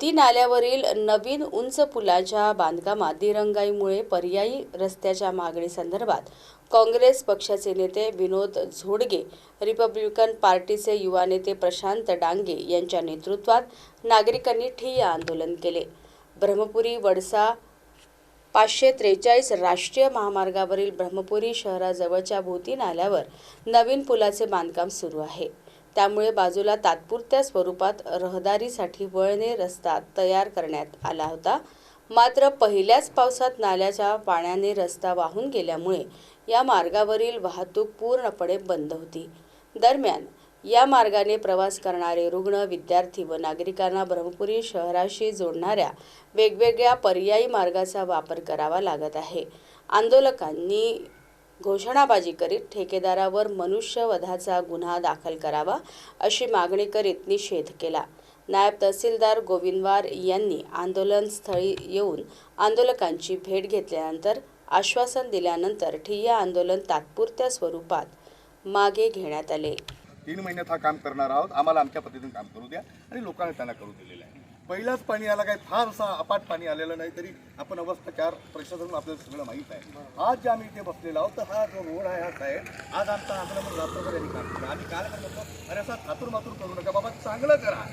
ती नाल्यावरील नवीन उंच पुलाच्या बांधकामात दिरंगाईमुळे पर्यायी रस्त्याच्या मागणीसंदर्भात काँग्रेस पक्षाचे नेते विनोद झोडगे रिपब्लिकन पार्टीचे युवा नेते प्रशांत डांगे यांच्या नेतृत्वात नागरिकांनी ठिय्या आंदोलन केले. ब्रह्मपुरी वडसा पाचशे त्रेचाळीस राष्ट्रीय महामार्गावरील ब्रह्मपुरी शहराजवळच्या भोवती नाल्यावर नवीन पुलाचे बांधकाम सुरू आहे. त्यामुळे बाजूला तात्पुरत्या स्वरूपात रहदारीसाठी वळणे रस्ता तयार करण्यात आला होता. मात्र पहिल्याच पावसात नाल्याच्या पाण्याने रस्ता वाहून गेल्यामुळे या मार्गावरील वाहतूक पूर्णपणे बंद होती. दरम्यान या मार्गाने प्रवास करणारे रुग्ण विद्यार्थी व नागरिकांना ब्रह्मपुरी शहराशी जोडणाऱ्या वेगवेगळ्या पर्यायी मार्गाचा वापर करावा लागत आहे. आंदोलकांनी घोषणाबाजी करीत ठेकेदारावर मनुष्यवधाचा गुन्हा दाखल करावा अशी मागणी करीत निषेध केला. नायब तहसीलदार गोविंदवार यांनी आंदोलनस्थळी येऊन आंदोलकांची भेट घेतल्यानंतर आश्वासन दिल्यानंतर ठिय्या आंदोलन तात्पुरत्या स्वरूपात मागे घेण्यात आले. तीन महिन्यात हा काम करणार आहोत. आम्हाला आमच्या पद्धतीने काम करू द्या आणि लोकांना त्यांना करू दिलेलं आहे. पहिलाच पाणी आला काय फार असा अपाट पाणी आलेलं नाही तरी आपण अवस्था चार प्रशासन आपल्याला सगळं माहीत आहे. आज जे आम्ही इथे बसलेलो आहोत तर हा जो रोड आहे हा साहेब आज आमचा पण रात्रभर यांनी काम केलं. आम्ही काल काय होतो अरे असा थातूर मातूर करू नका बाबा चांगलं करा.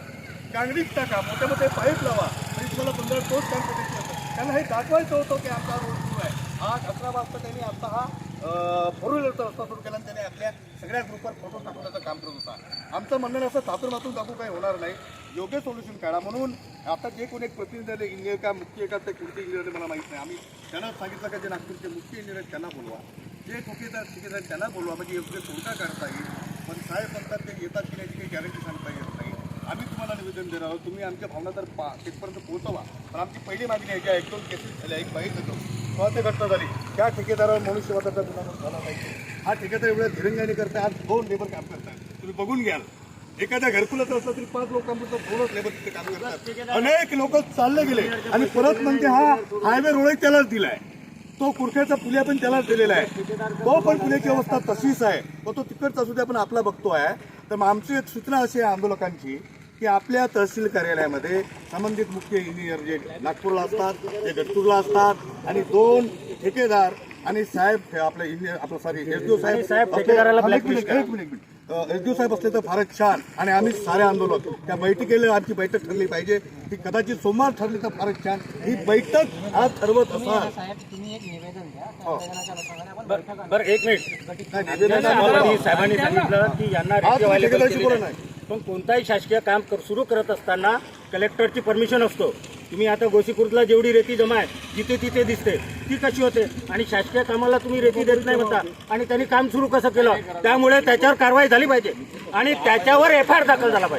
कांगडीच टाका मोठे मोठे पाईप लावा. तरी तुम्हाला पंधरा तोच काम करायचं होतं. त्यांना हे दाखवायचं होतं की आमचा रोड सुरू आहे. आज अकरा वाजता त्यांनी आमचा हा फोर व्हीलरचा रस्ता सुरू केला आणि त्याने आपल्या सगळ्या ग्रुपवर फोटो टाकण्याचं काम करत होता. आमचं म्हणणं असं तातून मातून टाकू काही होणार नाही. योग्य सोल्युशन काढा. म्हणून आता जे कोणी एक प्रतिनिधी आले इंजिनियर का मुख्य का ते कोणते इंजिनियर मला माहीत नाही. आम्ही त्यांना सांगितलं का जे नागपूरचे मुख्य इंजिनियर आहेत त्यांना बोलवा. जे ठोकेदार ठेकेदार त्यांना बोलवा. म्हणजे योग्य तोडगा काढता येईल. पण काय म्हणतात ते येतात की नाही काही गॅरंटी सांगता येत नाही. आम्ही तुम्हाला निवेदन देणार आहोत. तुम्ही आमच्या भावना तर पा तिथपर्यंत पोहोचवा. पण आमची पहिली मागणी आहे ज्या एक दोन केसेस झाल्या एक बाईक होतो. ते घटना झाली. त्या ठेकेदारावर मनुष्यवादाचा गुन्हा झाला पाहिजे हा ठेकेदार एवढ्या धिरंगाने करता आज दोन लेबर काम करतात तुम्ही बघून घ्याल. एखाद्या घरकुलाचं असलं तरी पाच लोकांपुरतं दोनच लेबर तिथे काम करतात. अनेक लोक चालले गेले. आणि परत म्हणजे हा हायवे रोड त्यालाच दिलाय. तो कुरख्याचा पुल्या पण त्यालाच दिलेला आहे. तो पण पुण्याची अवस्था तशीच आहे. तो तो तिकडचा सुद्धा पण आपला बघतो आहे तर मग आमची एक सूचना अशी आहे आंदोलकांची की आपल्या तहसील कार्यालयामध्ये संबंधित मुख्य इंजिनियर जे नागपूरला असतात ते गडतूरला असतात आणि दोन ठेकेदार आणि साहेब हे आपले इंजिनियर आपलं सॉरी एसडीओ साहेब साहेब ठेकेदाराला एक मिनिट. एक मिनिट, एसडीओ साहेब असले तर फारच छान आणि आम्ही सारे आंदोलक त्या बैठकीला आमची बैठक ठरली पाहिजे. ही कदाचित सोमवार ठरली तर फारच छान. ही बैठक आज ठरवत असाल. साहेब तुम्ही एक निवेदन द्या. हो. बरं एक मिनिट. साहेबांनी सांगितलं की यांना पण कोणताही शासकीय काम कर सुरू करत असताना कलेक्टरची परमिशन असतो. तुम्ही आता गोसीखुर्दला जेवढी रेती जमा आहे जिथे तिथे दिसते ती कशी होते? आणि शासकीय कामाला तुम्ही रेती देत नाही म्हणता. आणि त्यांनी काम सुरू कसं केलं? त्यामुळे त्याच्यावर कारवाई झाली पाहिजे. आणि त्याच्यावर एफ आय आर दाखल झाला पाहिजे.